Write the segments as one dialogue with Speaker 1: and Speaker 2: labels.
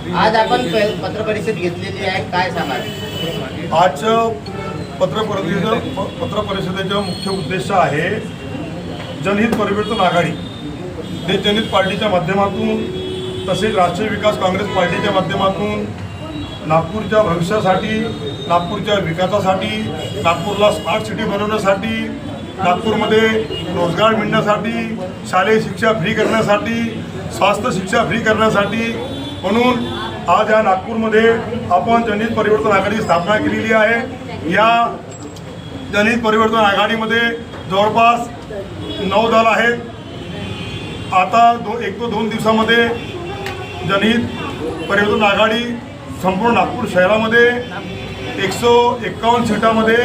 Speaker 1: आज आपण पत्रपरिषद घेतलेली आहे काय सांगाल?
Speaker 2: आजचं पत्रपरिषदेचं पत्रपरिषदेचा मुख्य उद्देश आहे जनहित परिवर्तन आघाडी. ते जनहित पार्टीच्या माध्यमातून तसेच राष्ट्रीय विकास काँग्रेस पार्टीच्या माध्यमातून नागपूरच्या भविष्यासाठी नागपूरच्या विकासासाठी नागपूरला स्मार्ट सिटी बनवण्यासाठी नागपूरमध्ये रोजगार मिळण्यासाठी शालेय शिक्षा फ्री करण्यासाठी स्वास्थ्य शिक्षा फ्री करण्यासाठी म्हणून आज या नागपूरमध्ये आपण जनहित परिवर्तन आघाडी स्थापना केलेली आहे. या जनहित परिवर्तन आघाडीमध्ये जवळपास नऊ दल आहेत. आता दो एक तो दोन दिवसामध्ये जनहित परिवर्तन आघाडी संपूर्ण नागपूर शहरामध्ये एकशे एक्कावन्न सीटामध्ये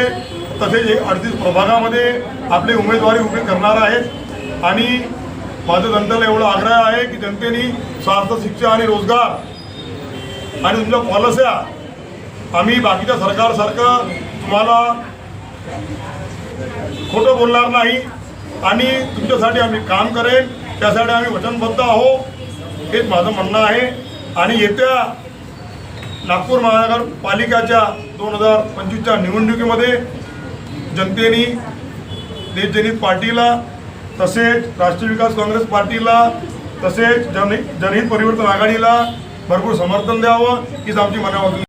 Speaker 2: तसेच एक अडतीस प्रभागामध्ये आपले उमेदवारी उभे करणार आहेत. आणि माझं जनतेला एवढा आग्रह आहे की जनतेने स्वास्थ्य शिक्षा आणि रोजगार आणि तुमच्या पॉलिस्या आम्ही बाकीच्या सरकारसारखं तुम्हाला खोटं बोलणार नाही. आणि तुमच्यासाठी आम्ही काम करेन त्यासाठी आम्ही वचनबद्ध आहो हेच माझं म्हणणं आहे. आणि येत्या नागपूर महानगरपालिकाच्या दोन हजार पंचवीसच्या निवडणुकीमध्ये जनतेने देशजनित पार्टीला तसेच राष्ट्रीय विकास काँग्रेस पार्टीला तसेच जन जनहित परिवर्तन आघाडीला भरपूर समर्थन द्यावं हीच आमची मनावर